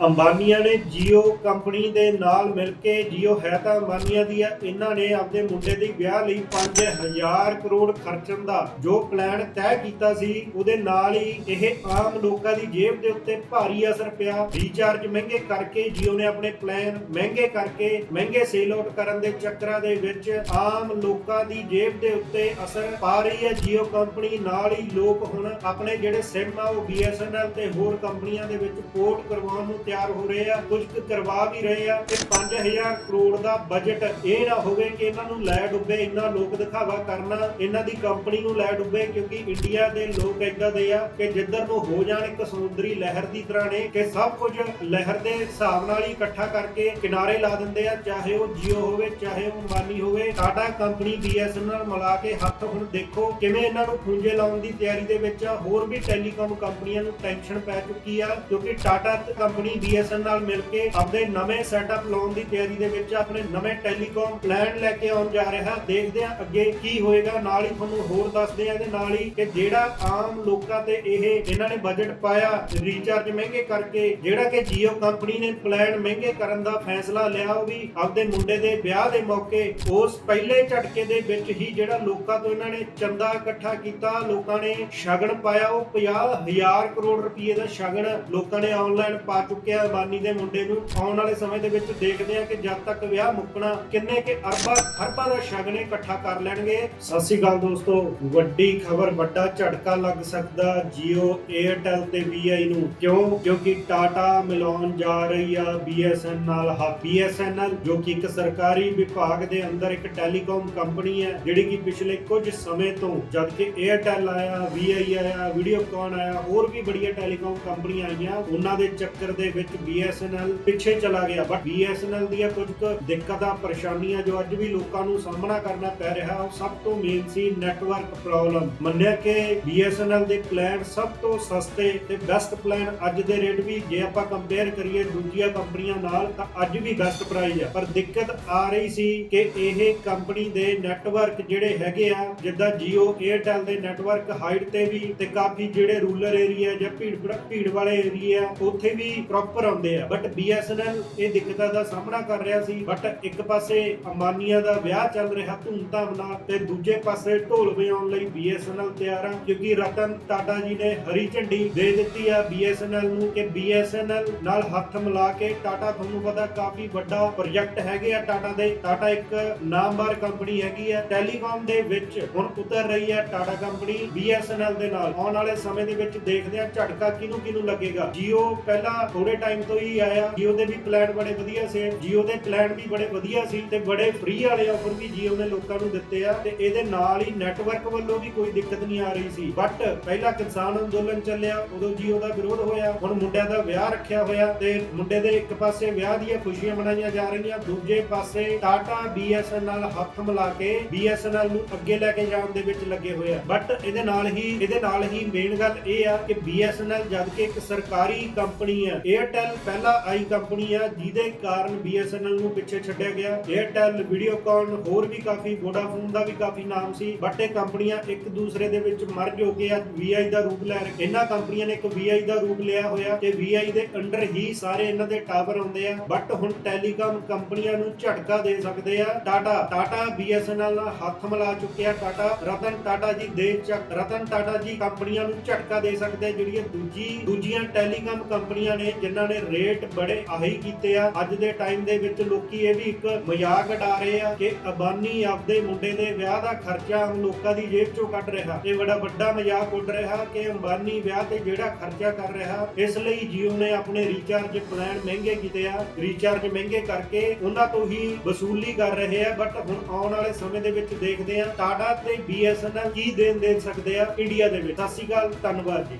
ਅੰਬਾਨੀਆਂ ਨੇ JIO company ਦੇ ਨਾਲ ਮਿਲ ਕੇ ਜੀਓ ਹੈ ਤਾਂ ਅੰਬਾਨੀਆਂ ਦੀ ਆ ਇਹਨਾਂ ਨੇ ਆਪਦੇ ਮੁੰਡੇ ਦੇ ਵਿਆਹ ਲਈ 5000 ਕਰੋੜ ਖਰਚਣ ਦਾ ਜੋ ਪਲਾਨ ਤੈਅ ਕੀਤਾ ਸੀ, ਉਹਦੇ ਨਾਲ ਹੀ ਇਹ ਆਮ ਲੋਕਾਂ ਦੀ ਜੇਬ ਦੇ ਉੱਤੇ ਭਾਰੀ ਅਸਰ ਪਿਆ। ਰੀਚਾਰਜ ਮਹਿੰਗੇ ਕਰਕੇ Jio ਨੇ ਆਪਣੇ ਪਲਾਨ ਮਹਿੰਗੇ ਕਰਕੇ ਮਹਿੰਗੇ ਸੇਲ ਆਊਟ ਕਰਨ ਦੇ ਚੱਕਰਾਂ ਦੇ ਵਿੱਚ ਆਮ ਲੋਕਾਂ ਦੀ ਜੇਬ ਦੇ ਉੱਤੇ ਅਸਰ ਪਾ ਰਹੀ ਹੈ। ਜੀਓ ਕੰਪਨੀ ਨਾਲ ਹੀ ਲੋਕ ਹੁਣ ਆਪਣੇ ਜਿਹੜੇ ਸਿਮ ਆ, ਉਹ BSNL ਤੇ ਹੋਰ ਕੰਪਨੀਆਂ ਦੇ ਵਿੱਚ ਪੋਰਟ ਕਰਵਾਉਣ ਨੂੰ ਤਿਆਰ ਹੋ ਰਹੇ ਆ ਕੁਝ ਕਰਵਾ ਵੀ ਰਹੇ ਆ ਤੇ 5000 ਕਰੋੜ ਦਾ ਬਜਟ ਇਹ ਨਾ ਹੋਵੇ ਕਿ ਇਹਨਾਂ ਨੂੰ ਲੈ ਡੁੱਬੇ, ਇੰਨਾ ਲੋਕ ਦਿਖਾਵਾ ਕਰਨਾ, ਇਹਨਾਂ ਦੀ ਕੰਪਨੀ ਨੂੰ ਲੈ ਡੁੱਬੇ ਕਿਉਂਕਿ ਇੰਡੀਆ ਦੇ ਲੋਕ ਏਦਾਂ ਦੇ ਆ ਕਿ ਜਿੱਧਰ ਨੂੰ ਹੋ ਜਾਣ ਇੱਕ ਸਮੁੰਦਰੀ ਲਹਿਰ ਦੀ ਤਰ੍ਹਾਂ ਨੇ ਕਿ ਸਭ ਕੁਝ ਲਹਿਰ ਦੇ ਹਿਸਾਬ ਨਾਲ ਹੀ ਇਕੱਠਾ ਕਰਕੇ ਕਿਨਾਰੇ ਲਾ ਦਿੰਦੇ ਆ, ਚਾਹੇ ਉਹ ਜੀਓ ਹੋਵੇ, ਚਾਹੇ ਉਹ ਅੰਬਾਨੀ ਹੋਵੇ ਟਾਟਾ ਕੰਪਨੀ BSNL ਮਿਲਾ ਕੇ ਹੱਥ ਹੁਣ ਦੇਖੋ ਕਿਵੇਂ ਇਹਨਾਂ ਨੂੰ ਖੁੰਝੇ ਲਾਉਣ ਦੀ ਤਿਆਰੀ ਦੇ ਵਿੱਚ ਹੋਰ ਵੀ ਟੈਲੀਕਾਮ ਕੰਪਨੀਆਂ ਨੂੰ ਟੈਨਸ਼ਨ ਪੈ ਚੁੱਕੀ ਆ, ਕਿਉਂਕਿ ਟਾਟਾ ਕੰਪਨੀ BSNL ਨਾਲ ਮਿਲ ਕੇ ਆਪਣੇ ਨਵੇਂ ਸੈਟਅਪ ਲਾਉਣ ਦੀ ਤਿਆਰੀ ਦੇ ਵਿੱਚ ਆਪਣੇ ਨਵੇਂ ਟੈਲੀਕਾਮ ਪਲਾਨ ਲੈ ਕੇ ਆਉਣ ਜਾ ਰਿਹਾ। ਦੇਖਦੇ ਹਾਂ ਅੱਗੇ ਕੀ ਹੋਏਗਾ। ਨਾਲ ਹੀ ਤੁਹਾਨੂੰ ਹੋਰ ਦੱਸਦੇ ਆ ਇਹਦੇ ਨਾਲ ਹੀ ਕਿ ਜਿਹੜਾ ਆਮ ਲੋਕਾਂ ਤੇ ਇਹ ਇਹਨਾਂ ਨੇ ਬਜਟ ਪਾਇਆ ਰੀਚਾਰਜ ਮਹਿੰਗੇ ਕਰਕੇ, ਜਿਹੜਾ ਕਿ Jio ਕੰਪਨੀ ਨੇ ਪਲਾਨ ਮਹਿੰਗੇ ਕਰਨ ਦਾ ਫੈਸਲਾ ਲਿਆ, ਉਹ ਵੀ ਆਪਦੇ ਮੁੰਡੇ ਦੇ ਵਿਆਹ ਦੇ ਮੌਕੇ, ਉਸ ਪਹਿਲੇ ਝਟਕੇ ਦੇ ਵਿੱਚ ਹੀ ਜਿਹੜਾ ਲੋਕਾਂ ਤੋਂ ਇਹਨਾਂ ਨੇ ਚੰਦਾ ਇਕੱਠਾ ਕੀਤਾ, ਲੋਕਾਂ ਨੇ ਸ਼ਗਨ ਪਾਇਆ, ਉਹ 50000 ਕਰੋੜ ਰੁਪਏ ਦਾ ਸ਼ਗਨ ਲੋਕਾਂ ਨੇ ਆਨਲਾਈਨ ਪਾ ਚੁੱਕੇ ਚੁੱਕਿਆ ਬਾਨੀ ਦੇ ਮੁੰਡੇ ਨੂੰ ਆਉਣ ਵਾਲੇ ਸਮੇਂ ਦੇ ਵਿੱਚ ਦੇਖਦੇ ਆ ਕਿ ਜਦ ਤੱਕ ਵਿਆਹ ਮੁੱਕਣਾ, ਕਿੰਨੇ ਕਿ ਅਰਬਾਂ, ਖਰਬਾਂ ਦਾ ਸ਼ਗਨ ਇਕੱਠਾ ਕਰ ਲੈਣਗੇ। ਸਤਿ ਸ਼੍ਰੀ ਅਕਾਲ ਦੋਸਤੋ, ਵੱਡੀ ਖਬਰ, ਵੱਡਾ ਝਟਕਾ ਲੱਗ ਸਕਦਾ Jio Airtel ਤੇ VI ਨੂੰ। ਕਿਉਂ? ਕਿਉਂਕਿ ਟਾਟਾ ਮਿਲਾਉਣ ਜਾ ਰਹੀ ਆ BSNL ਨਾਲ। ਹਾ BSNL ਜੋ ਕਿ ਇੱਕ ਸਰਕਾਰੀ ਵਿਭਾਗ ਦੇ ਅੰਦਰ ਇੱਕ ਟੈਲੀਕਾਮ ਕੰਪਨੀ ਹੈ, ਜਿਹੜੀ ਕਿ ਪਿਛਲੇ ਕੁਝ ਸਮੇਂ ਤੋਂ ਜਦ ਕਿ Airtel ਆਇਆ VI ਆਇਆ ਵੀਡੀਓਕਾਨ ਆਇਆ, ਹੋਰ ਵੀ ਬੜੀਆਂ ਟੈਲੀਕਾਮ ਕੰਪਨੀਆਂ ਆਈਆਂ, ਉਹਨਾਂ ਦੇ ਚੱਕਰ ਦੇ ਵਿੱਚ BSNL ਪਿੱਛੇ ਚਲਾ ਗਿਆ। ਬਟ BSNL ਦੀਆਂ ਕੁਝ ਕੁ ਦਿੱਕਤਾਂ, ਪਰੇਸ਼ਾਨੀਆਂ ਜੋ ਅੱਜ ਵੀ ਲੋਕਾਂ ਨੂੰ ਸਾਹਮਣਾ ਕਰਨਾ ਪੈ ਰਿਹਾ, ਉਹ ਸਭ ਤੋਂ ਮੇਨ ਸੀ ਨੈਟਵਰਕ ਪ੍ਰੋਬਲਮ ਮੰਨਿਆ ਕਿ BSNL ਦੇ ਪਲਾਨ ਸਭ ਤੋਂ ਸਸਤੇ ਤੇ ਬੈਸਟ ਪਲਾਨ ਅੱਜ ਦੇ ਰੇਟ ਵੀ, ਜੇ ਆਪਾਂ ਕੰਪੇਅਰ ਕਰੀਏ ਦੂਜੀਆਂ ਕੰਪਨੀਆਂ ਨਾਲ, ਤਾਂ ਅੱਜ ਵੀ ਬੈਸਟ ਪ੍ਰਾਈਸ ਹੈ ਪਰ ਦਿੱਕਤ ਆ ਰਹੀ ਸੀ ਕਿ ਇਹ ਕੰਪਨੀ ਦੇ ਨੈਟਵਰਕ ਜਿਹੜੇ ਹੈਗੇ ਆ, ਜਿੱਦਾਂ Jio, Airtel ਦੇ ਨੈਟਵਰਕ ਹਾਈਟ ਤੇ ਵੀ, ਤੇ ਕਾਫੀ ਜਿਹੜੇ ਰੂਰਲ ਏਰੀਆ ਜਾਂ ਭੀੜ ਭੀੜ ਵਾਲੇ ਏਰੀਆ ਉੱਥੇ ਵੀ ਪ੍ਰੋਪਰ ਆਉਂਦੇ ਆ। ਬਟ BSNL ਇਹ ਦਿੱਕਤਾਂ ਦਾ ਸਾਹਮਣਾ ਕਰ ਰਿਹਾ ਸੀ। ਬਟ ਇੱਕ ਪਾਸੇ ਅੰਬਾਨੀਆਂ ਦਾ ਵਿਆਹ ਚੱਲ ਰਿਹਾ ਧੂਮਧਾਮ ਨਾਲ ਤੇ ਦੂਜੇ ਪਾਸੇ ਢੋਲ ਵਜਾਉਣ ਲਈ BSNL ਤਿਆਰ ਆ। ਕਿਉਂਕਿ ਰਤਨ ਟਾਟਾ ਜੀ ਨੇ ਹਰੀ ਝੰਡੀ ਦੇ ਦਿੱਤੀ ਆ BSNL ਨੂੰ ਕਿ BSNL ਨਾਲ ਹੱਥ ਮਿਲਾ ਕੇ ਟਾਟਾ ਤੁਹਾਨੂੰ ਪਤਾ ਕਾਫੀ ਵੱਡਾ ਪ੍ਰੋਜੈਕਟ ਹੈਗੇ ਆ ਟਾਟਾ ਦੇ। ਟਾਟਾ ਇੱਕ ਨਾਮਵਰ ਕੰਪਨੀ ਹੈਗੀ ਆ। ਟੈਲੀਕਾਮ ਦੇ ਵਿੱਚ ਹੁਣ ਉਤਰ ਰਹੀ ਹੈ ਟਾਟਾ ਕੰਪਨੀ BSNL ਦੇ ਨਾਲ। ਆਉਣ ਵਾਲੇ ਸਮੇਂ ਦੇ ਵਿੱਚ ਦੇਖਦੇ ਆ ਝਟਕਾ ਕਿਹਨੂੰ ਕਿਹਨੂੰ ਲੱਗੇਗਾ। Jio ਪਹਿਲਾਂ ਥੋੜੇ ਟਾਈਮ ਤੋਂ ਹੀ ਆਇਆ। Jio ਦੇ ਵੀ ਪਲਾਨ ਬੜੇ ਵਧੀਆ ਸੀ। Jio ਦੇ ਪਲਾਨ ਵੀ ਬੜੇ ਵਧੀਆ ਸੀ ਤੇ ਬੜੇ ਫ੍ਰੀ ਵਾਲੇ ਆਫਰ ਵੀ Jio ਨੇ ਲੋਕਾਂ ਨੂੰ ਦਿੱਤੇ ਆ ਤੇ ਇਹਦੇ ਨਾਲ ਹੀ ਨੈਟਵਰਕ ਵੱਲੋਂ ਵੀ ਕੋਈ ਦਿੱਕਤ ਨਹੀਂ ਆ ਰਹੀ ਸੀ। ਬਟ ਪਹਿਲਾਂ ਕਿਸਾਨ ਅੰਦੋਲਨ ਚੱਲਿਆ, ਉਦੋਂ Jio ਦਾ ਵਿਰੋਧ ਹੋਇਆ। ਹੁਣ ਮੁੰਡਿਆਂ ਦਾ ਵਿਆਹ ਰੱਖਿਆ ਹੋਇਆ ਤੇ ਮੁੰਡੇ ਦੇ ਇੱਕ ਪਾਸੇ ਵਿਆਹ ਦੀਆਂ ਖੁਸ਼ੀਆਂ ਮਨਾਈਆਂ ਜਾ ਰਹੀਆਂ, ਦੂਜੇ ਪਾਸੇ ਟਾਟਾ BSNL ਨਾਲ ਹੱਥ ਮਿਲਾ ਕੇ BSNL ਨੂੰ ਅੱਗੇ ਲੈ ਕੇ ਜਾਣ ਦੇ ਵਿੱਚ ਲੱਗੇ ਹੋਏ ਆ। ਬਟ ਇਹਦੇ ਨਾਲ ਹੀ, ਇਹਦੇ ਨਾਲ ਹੀ ਮੇਨ ਗੱਲ ਇਹ ਆ ਕਿ BSNL ਜਦ ਕਿ ਇੱਕ ਸਰਕਾਰੀ ਕੰਪਨੀ ਆ Airtel ਪਹਿਲਾ ਆਈ ਕੰਪਨੀ ਆ, ਜਿਹਦੇ ਕਾਰਨ BSNL ਨੂੰ ਪਿੱਛੇ ਛੱਡਿਆ ਗਿਆ। Airtel ਵੀਡੀਓਕਾਨ ਹੋਰ ਵੀ ਕਾਫੀ ਵੋਡਾਫੋਨ ਦਾ ਵੀ ਕਾਫੀ ਨਾਮ ਸੀ ਬਟ ਇਹ ਕੰਪਨੀਆਂ ਇੱਕ ਦੂਸਰੇ ਦੇ ਵਿੱਚ ਮਰਜ ਹੋ ਕੇ ਆ VI ਦਾ ਰੂਪ ਲੈ ਰਹੇ। ਇਹਨਾਂ ਕੰਪਨੀਆਂ ਨੇ ਇੱਕ VI ਦਾ ਰੂਪ ਲਿਆ ਹੋਇਆ ਤੇ VI ਦੇ ਅੰਡਰ ਹੀ ਸਾਰੇ ਇਹਨਾਂ ਦੇ ਟਾਵਰ ਆਉਂਦੇ ਆ ਬਟ ਹੁਣ ਟੈਲੀਕਾਮ ਕੰਪਨੀਆਂ ਨੂੰ ਝਟਕਾ ਦੇ ਸਕਦੇ ਆ। ਟਾਟਾ ਟਾਟਾ BSNL ਨਾਲ ਹੱਥ ਮਿਲਾ ਚੁੱਕਿਆ ਟਾਟਾ ਰਤਨ ਟਾਟਾ ਜੀ ਦੇ ਰਤਨ ਟਾਟਾ ਜੀ ਕੰਪਨੀਆਂ ਨੂੰ ਝਟਕਾ ਦੇ ਸਕਦੇ ਆ ਜਿਹੜੀਆਂ ਦੂਜੀ, ਦੂਜੀਆਂ ਟੈਲੀਕਾਮ ਕੰਪਨੀਆਂ ਨੇ ਜਿਨ੍ਹਾਂ ਨੇ ਰੇਟ ਬੜੇ ਹਾਈ ਕੀਤੇ ਆ। ਅੱਜ ਦੇ ਟਾਈਮ ਦੇ ਵਿੱਚ ਲੋਕੀ ਇਹ ਵੀ ਇੱਕ ਮਜ਼ਾਕ ਉਡਾ ਰਹੇ ਆ ਕਿ ਅਬਾਨੀ ਆਪਦੇ ਮੁੰਡੇ ਦੇ ਵਿਆਹ ਦਾ ਖਰਚਾ ਆਮ ਲੋਕਾਂ ਦੀ ਜੇਬ ਚੋਂ ਕੱਢ ਰਿਹਾ। ਇਹ ਬੜਾ ਵੱਡਾ ਮਜ਼ਾਕ ਉੱਡ ਰਿਹਾ ਕਿ ਅੰਬਾਨੀ ਵਿਆਹ ਤੇ ਜਿਹੜਾ ਖਰਚਾ ਕਰ ਰਿਹਾ, ਇਸ ਲਈ Jio ਨੇ ਆਪਣੇ ਰੀਚਾਰਜ ਪਲਾਨ ਮਹਿੰਗੇ ਕੀਤੇ ਆ। ਰੀਚਾਰਜ ਮਹਿੰਗੇ ਕਰਕੇ ਉਹਨਾਂ ਤੋਂ ਹੀ ਵਸੂਲੀ ਕਰ ਰਹੇ ਆ ਬਟ ਹੁਣ ਆਉਣ ਵਾਲੇ ਸਮੇਂ ਦੇ ਵਿੱਚ ਦੇਖਦੇ ਆ ਟਾਟਾ ਤੇ BSNL ਕੀ ਦੇਣ ਦੇ ਸਕਦੇ ਆ ਇੰਡੀਆ ਦੇ ਵਿੱਚ। ਸਤਿ ਸ਼੍ਰੀ ਅਕਾਲ, ਧੰਨਵਾਦ ਜੀ।